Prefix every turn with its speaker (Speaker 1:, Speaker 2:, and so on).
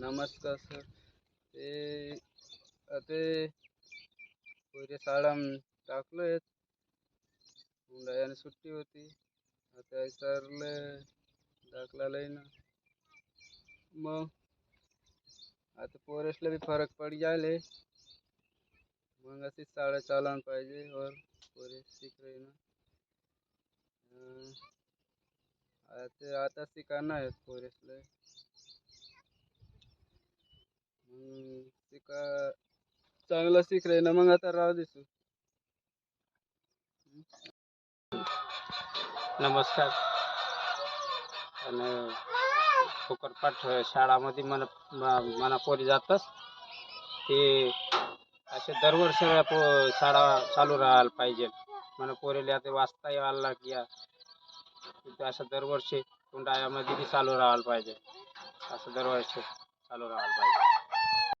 Speaker 1: नमस्कार सर. ते आता पुढे शाळा आहेत हुंडायाने सुट्टी होती. आता सरले दाखला लय ना. मग आता पोरेसला बी फरक पड जायले. मग अशी साड्या चालान पाहिजे और पोरे शिक ना. आता शिकाना आहेत पोरेसले. ते का चांगलं शिक ना मग आता राहू दिसू
Speaker 2: नमस्कार. आणि फुकटपाठ शाळामध्ये मला मना पोरी जातच. ते असे दरवर्षी पो शाळा चालू राहायला पाहिजे. मला पोरीला आता वाचता यायला लागल्या. असं दरवर्षी उंडाळ्यामध्ये बी चालू राहायला पाहिजे. असं दरवर्षी चालू राहायला पाहिजे.